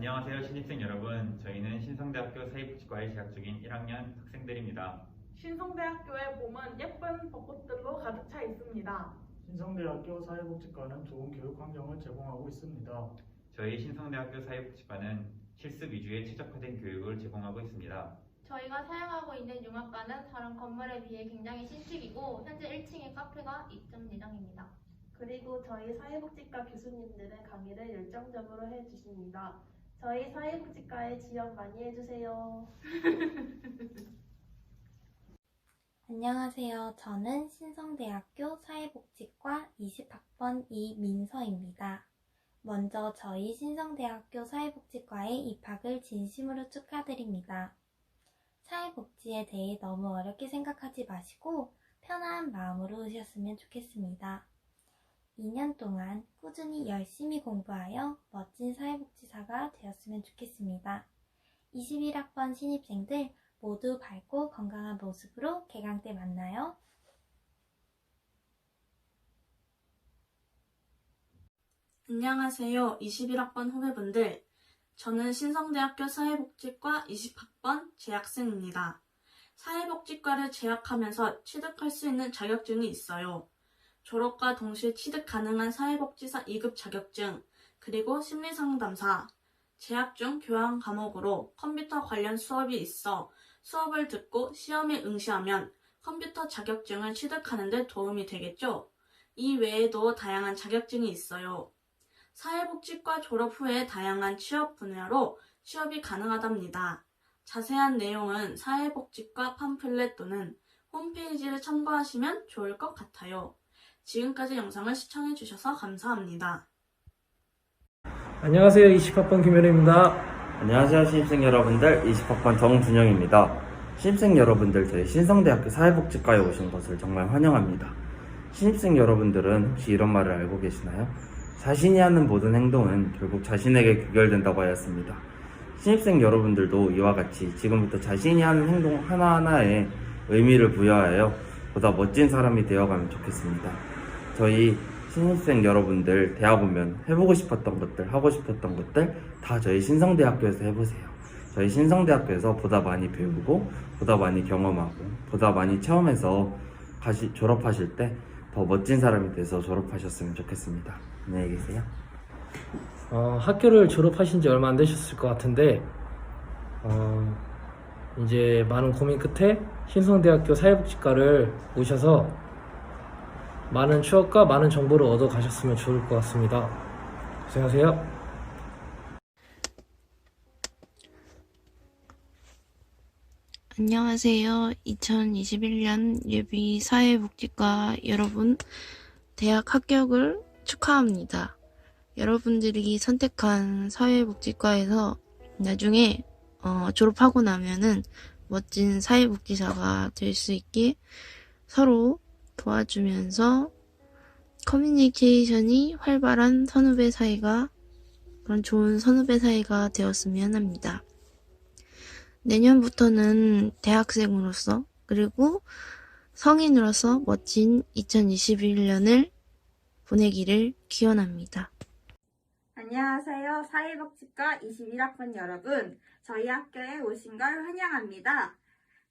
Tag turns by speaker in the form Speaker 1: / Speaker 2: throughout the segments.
Speaker 1: 안녕하세요 신입생 여러분 저희는 신성대학교 사회복지과에 재학 중인 1학년 학생들입니다
Speaker 2: 신성대학교의 봄은 예쁜 벚꽃들로 가득 차 있습니다.
Speaker 3: 신성대학교 사회복지과는 좋은 교육 환경을 제공하고 있습니다.
Speaker 1: 저희 신성대학교 사회복지과는 실습 위주의 최적화된 교육을 제공하고 있습니다
Speaker 4: 저희가 사용하고 있는 융합과는 다른 건물에 비해 굉장히 신축이고 현재 1층에 카페가 입점 예정입니다.
Speaker 5: 그리고 저희 사회복지과 교수님들의 강의를 열정적으로 해주십니다. 저희 사회복지과에 지원 많이 해주세요.
Speaker 6: 안녕하세요. 저는 신성대학교 사회복지과 20학번 이민서입니다. 먼저 저희 신성대학교 사회복지과에 입학을 진심으로 축하드립니다. 사회복지에 대해 너무 어렵게 생각하지 마시고 편한 마음으로 오셨으면 좋겠습니다. 2년 동안 꾸준히 열심히 공부하여 멋진 사회복지사가 되었으면 좋겠습니다. 21학번 신입생들 모두 밝고 건강한 모습으로 개강 때 만나요.
Speaker 7: 안녕하세요. 21학번 후배분들. 저는 신성대학교 사회복지과 20학번 재학생입니다. 사회복지과를 재학하면서 취득할 수 있는 자격증이 있어요. 졸업과 동시에 취득 가능한 사회복지사 2급 자격증, 그리고 심리상담사, 재학 중 교양 과목으로 컴퓨터 관련 수업이 있어 수업을 듣고 시험에 응시하면 컴퓨터 자격증을 취득하는 데 도움이 되겠죠? 이 외에도 다양한 자격증이 있어요. 사회복지과 졸업 후에 다양한 취업 분야로 취업이 가능하답니다. 자세한 내용은 사회복지과 팜플렛 또는 홈페이지를 참고하시면 좋을 것 같아요. 지금까지 영상을 시청해주셔서 감사합니다.
Speaker 8: 안녕하세요. 20학번 김현우입니다.
Speaker 9: 안녕하세요 신입생 여러분들 20학번 정준영입니다 신입생 여러분들 저희 신성대학교 사회복지과에 오신 것을 정말 환영합니다 신입생 여러분들은 혹시 이런 말을 알고 계시나요? 자신이 하는 모든 행동은 결국 자신에게 귀결된다고 하였습니다 신입생 여러분들도 이와 같이 지금부터 자신이 하는 행동 하나하나에 의미를 부여하여 보다 멋진 사람이 되어가면 좋겠습니다 저희 신입생 여러분들 대학 오면 해보고 싶었던 것들, 하고 싶었던 것들 다 저희 신성대학교에서 해보세요. 저희 신성대학교에서 보다 많이 배우고, 보다 많이 경험하고, 보다 많이 체험해서 가시, 졸업하실 때 더 멋진 사람이 돼서 졸업하셨으면 좋겠습니다. 안녕히 계세요.
Speaker 8: 어, 학교를 졸업하신 지 얼마 안 되셨을 것 같은데, 어, 이제 많은 고민 끝에 신성대학교 사회복지과를 오셔서 많은 추억과 많은 정보를 얻어 가셨으면 좋을 것 같습니다. 고생하세요.
Speaker 10: 안녕하세요. 2021년 예비 사회복지과 여러분, 대학 합격을 축하합니다. 여러분들이 선택한 사회복지과에서 나중에 어, 졸업하고 나면은 멋진 사회복지사가 될 수 있게 서로 도와주면서 커뮤니케이션이 활발한 선후배 사이가 그런 좋은 선후배 사이가 되었으면 합니다. 내년부터는 대학생으로서 그리고 성인으로서 멋진 2021년을 보내기를 기원합니다.
Speaker 11: 안녕하세요. 사회복지과 21학번 여러분. 저희 학교에 오신 걸 환영합니다.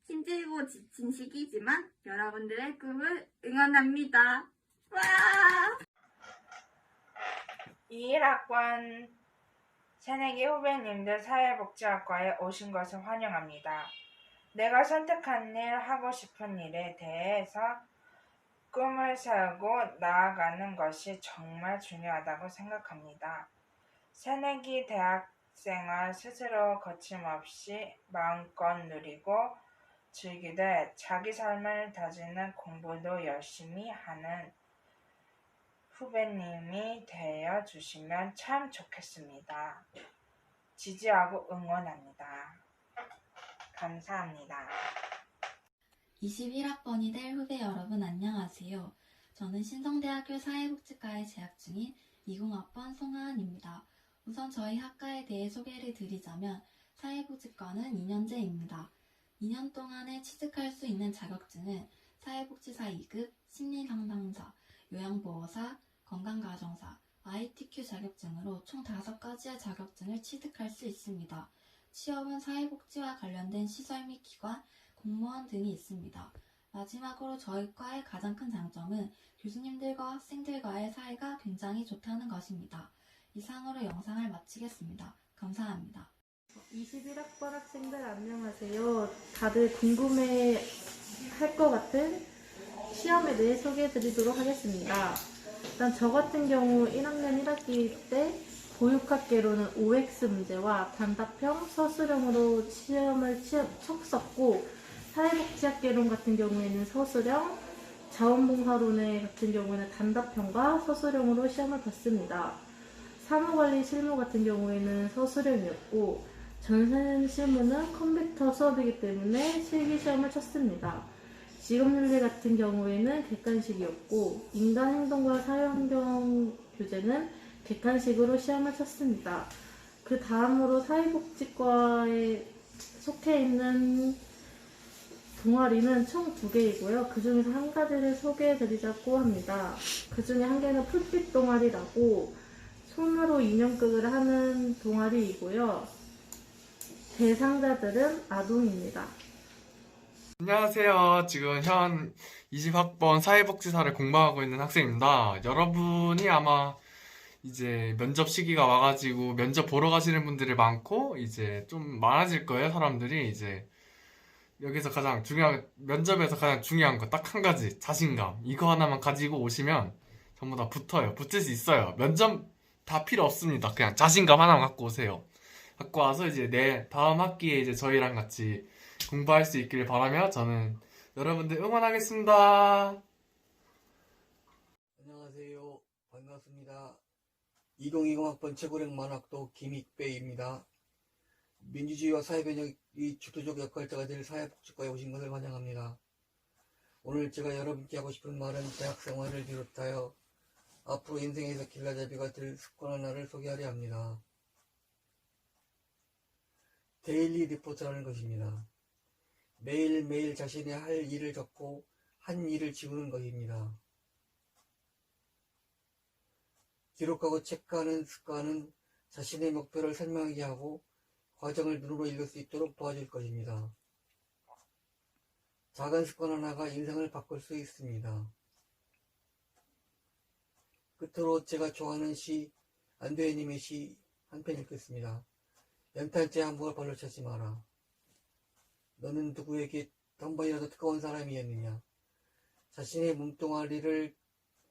Speaker 11: 힘들고 지친 시기지만 여러분들의 꿈을 응원합니다. 와!
Speaker 12: 21학번 새내기 후배님들 사회복지학과에 오신 것을 환영합니다. 내가 선택한 일, 하고 싶은 일에 대해서 꿈을 세우고 나아가는 것이 정말 중요하다고 생각합니다. 새내기 대학생활 스스로 거침없이 마음껏 누리고 즐기되 자기 삶을 다지는 공부도 열심히 하는 후배님이 되어 주시면 참 좋겠습니다. 지지하고 응원합니다. 감사합니다.
Speaker 13: 21학번이 될 후배 여러분 안녕하세요. 저는 신성대학교 사회복지과에 재학 중인 20학번 송하은입니다. 우선 저희 학과에 대해 소개를 드리자면 사회복지과는 2년제입니다. 2년 동안에 취득할 수 있는 자격증은 사회복지사 2급, 심리상담사, 요양보호사, 건강가정사, ITQ 자격증으로 총 5가지의 자격증을 취득할 수 있습니다. 취업은 사회복지와 관련된 시설 및 기관, 공무원 등이 있습니다. 마지막으로 저희 과의 가장 큰 장점은 교수님들과 학생들과의 사이가 굉장히 좋다는 것입니다. 이상으로 영상을 마치겠습니다. 감사합니다.
Speaker 14: 21학번 학생들 안녕하세요. 다들 궁금해 할 것 같은 시험에 대해 소개해 드리도록 하겠습니다. 일단 저 같은 경우 1학년 1학기 때 보육학계로는 OX 문제와 단답형, 서술형으로 시험을 치- 쳤었고 사회복지학계론 같은 경우에는 서술형, 자원봉사론의 같은 경우에는 단답형과 서술형으로 시험을 봤습니다. 사무관리 실무 같은 경우에는 서술형이었고 전산 실무는 컴퓨터 수업이기 때문에 실기시험을 쳤습니다. 직업윤리 같은 경우에는 객관식이었고 인간행동과 사회환경 교재는 객관식으로 시험을 쳤습니다. 그 다음으로 사회복지과에 속해 있는 동아리는 총 두 개이고요. 그 중에서 한 가지를 소개해 드리자고 합니다. 그 중에 한 개는 풀빛 동아리라고 손으로 인형극을 하는 동아리이고요. 대상자들은 아동입니다.
Speaker 15: 안녕하세요. 지금 현 20학번 사회복지사를 공부하고 있는 학생입니다. 여러분이 아마 이제 면접 시기가 와가지고 면접 보러 가시는 분들이 많고 이제 좀 많아질 거예요. 사람들이 이제 여기서 가장 중요한 면접에서 가장 중요한 거 딱 한 가지 자신감 이거 하나만 가지고 오시면 전부 다 붙어요. 붙을 수 있어요. 면접 다 필요 없습니다. 그냥 자신감 하나만 갖고 오세요. 갖고 와서 이제 내 다음 학기에 이제 저희랑 같이 공부할 수 있기를 바라며 저는 여러분들 응원하겠습니다.
Speaker 16: 안녕하세요. 반갑습니다. 2020 학번 최고령 만학도 김익배입니다. 민주주의와 사회변혁이 주도적 역할자가 될 사회복지과에 오신 것을 환영합니다. 오늘 제가 여러분께 하고 싶은 말은 대학생활을 비롯하여 앞으로 인생에서 길라잡이가 될 습관 하나를 소개하려 합니다. 데일리 리포트라는 것입니다. 매일매일 자신의 할 일을 적고 한 일을 지우는 것입니다. 기록하고 체크하는 습관은 자신의 목표를 설명하게 하고 과정을 눈으로 읽을 수 있도록 도와줄 것입니다. 작은 습관 하나가 인생을 바꿀 수 있습니다. 끝으로 제가 좋아하는 시 안도혜님의 시 한 편 읽겠습니다. 연탄재 한 부가 발로 차지 마라. 너는 누구에게 한 번이라도 뜨거운 사람이었느냐? 자신의 몸뚱아리를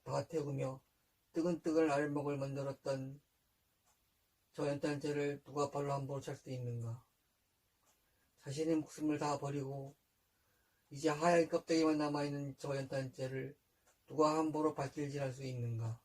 Speaker 16: 다 태우며 뜨근뜨근 알목을 만들었던 저 연탄재를 누가 발로 함부로 찰 수 있는가? 자신의 목숨을 다 버리고 이제 하얀 껍데기만 남아있는 저 연탄재를 누가 함부로 발길질할 수 있는가?